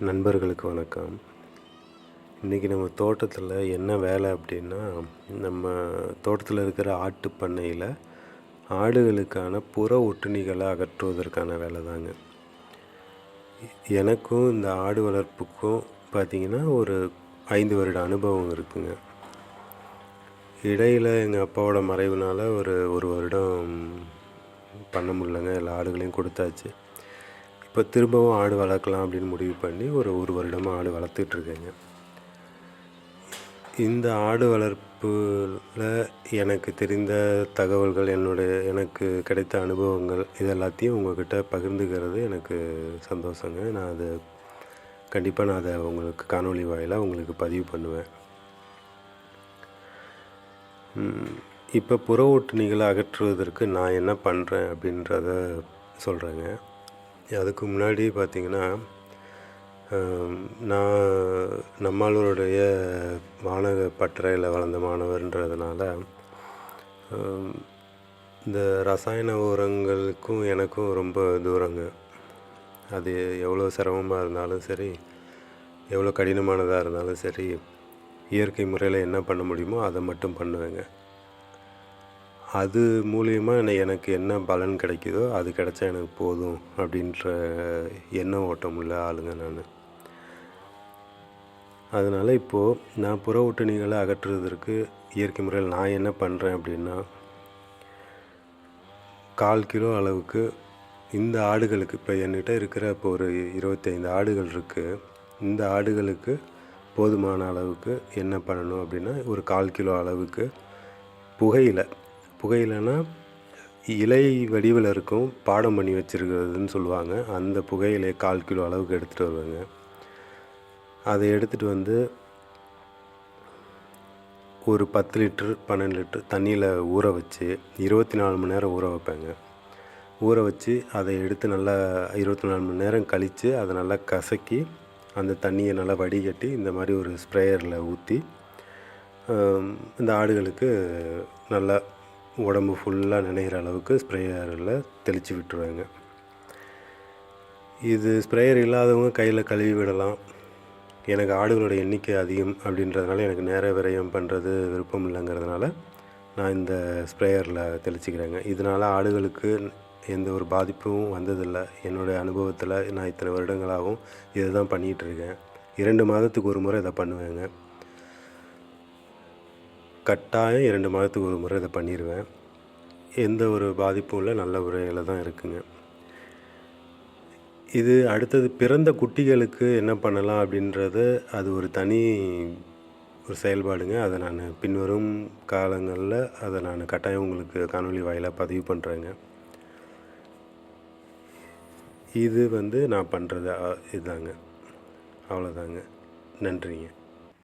நண்பர்களுக்கு வணக்கம். இன்றைக்கி நம்ம தோட்டத்தில் என்ன வேலை அப்படின்னா நம்ம தோட்டத்தில் இருக்கிற ஆட்டு பண்ணையில் ஆடுகளுக்கான புற ஒட்டுணிகளை அகற்றுவதற்கான வேலை தாங்க. எனக்கும் இந்த ஆடு வளர்ப்புக்கும் பார்த்திங்கன்னா ஒரு ஐந்து வருட அனுபவம் இருக்குங்க. இடையில் எங்கள் அப்பாவோட மறைவுனால ஒரு ஒரு வருடம் பண்ண முடியலங்க. எல்லா ஆடுகளையும் கொடுத்தாச்சு. இப்போ திரும்பவும் ஆடு வளர்க்கலாம் அப்படின்னு முடிவு பண்ணி ஒரு ஒரு வருடமாக ஆடு வளர்த்துட்ருக்கேங்க இந்த ஆடு வளர்ப்பில் எனக்கு தெரிந்த தகவல்கள் என்னுடைய எனக்கு கிடைத்த அனுபவங்கள் இது எல்லாத்தையும் உங்கள்கிட்ட பகிர்ந்துக்கிறது எனக்கு சந்தோஷங்க. நான் அதை கண்டிப்பாக நான் அதை உங்களுக்கு காணொளி வாயிலாக உங்களுக்கு பதிவு பண்ணுவேன். இப்போ புற ஒட்டுணிகளை அகற்றுவதற்கு நான் என்ன பண்ணுறேன் அப்படின்றத சொல்கிறேங்க அதுக்கு முன்னாடி பார்த்திங்கன்னா நான் நம்மளுடைய மாணவ பட்டறையில் வளர்ந்த மாணவர்ன்றதுனால இந்த ரசாயன உரங்களுக்கும் எனக்கும் ரொம்ப தூரங்க. அது எவ்வளோ சிரமமாக இருந்தாலும் சரி எவ்வளோ கடினமானதாக இருந்தாலும் சரி இயற்கை முறையில் என்ன பண்ண முடியுமோ அதை மட்டும் பண்ணுவேங்க. அது மூலியமாக எனக்கு என்ன பலன் கிடைக்குதோ அது கிடைச்சா எனக்கு போதும் அப்படின்ற எண்ண ஓட்டம் உள்ள ஆளுங்க நான். அதனால் இப்போது நான் புற ஒட்டுணிகளை அகற்றுவதற்கு இயற்கை முறையில் நான் என்ன பண்ணுறேன் அப்படின்னா கால் கிலோ அளவுக்கு இந்த ஆடுகளுக்கு இப்போ என்கிட்ட இருக்கிற இப்போ ஒரு இருபத்தைந்து ஆடுகள் இருக்குது இந்த ஆடுகளுக்கு போதுமான அளவுக்கு என்ன பண்ணணும் அப்படின்னா ஒரு கால் கிலோ அளவுக்கு புகையில் புகையிலைனா இலை வடிவில் இருக்கும் பாடம் பண்ணி வச்சுருக்கிறதுன்னு சொல்லுவாங்க. அந்த புகையிலை கால் கிலோ அளவுக்கு எடுத்துகிட்டு வருவாங்க. அதை எடுத்துகிட்டு வந்து ஒரு பத்து லிட்ரு பன்னெண்டு லிட்ரு தண்ணியில் ஊற வச்சு இருபத்தி நாலு மணி நேரம் ஊற வைப்பேங்க. ஊற வச்சு அதை எடுத்து நல்லா இருபத்தி நாலு மணி நேரம் கழித்து அதை நல்லா கசக்கி அந்த தண்ணியை நல்லா வடிகட்டி இந்த மாதிரி ஒரு ஸ்ப்ரேயரில் ஊற்றி இந்த ஆடுகளுக்கு நல்லா உடம்பு ஃபுல்லாக நினைகிற அளவுக்கு ஸ்ப்ரேயரில் தெளித்து விட்டுருவேங்க. இது ஸ்ப்ரேயர் இல்லாதவங்க கையில் கழுவி விடலாம். எனக்கு ஆடுகளோட எண்ணிக்கை அதிகம் அப்படின்றதுனால எனக்கு நேர விரயம் பண்ணுறது விருப்பம் இல்லைங்கிறதுனால நான் இந்த ஸ்ப்ரேயரில் தெளிச்சிக்கிறேங்க. இதனால் ஆடுகளுக்கு எந்த ஒரு பாதிப்பும் வந்ததில்லை. என்னுடைய அனுபவத்தில் நான் இத்தனை வருடங்களாகவும் இதை தான் பண்ணிகிட்ருக்கேன் இரண்டு மாதத்துக்கு ஒரு முறை இதை பண்ணுவேங்க. கட்டாயம் இரண்டு மாதத்துக்கு ஒரு முறை இதை பண்ணிடுவேன் எந்த ஒரு பாதிப்பும் இல்லை. நல்ல முறையில் தான் இருக்குங்க. இது அடுத்தது பிறந்த குட்டிகளுக்கு என்ன பண்ணலாம் அப்படின்றது அது ஒரு தனி ஒரு செயல்பாடுங்க. அதை நான் பின்வரும் காலங்களில் அதை நான் கட்டாயம் உங்களுக்கு காணொலி வாயிலாக பதிவு பண்ணுறேங்க இது வந்து நான் பண்ணுறது இதுதாங்க அவ்வளோதாங்க நன்றிங்க.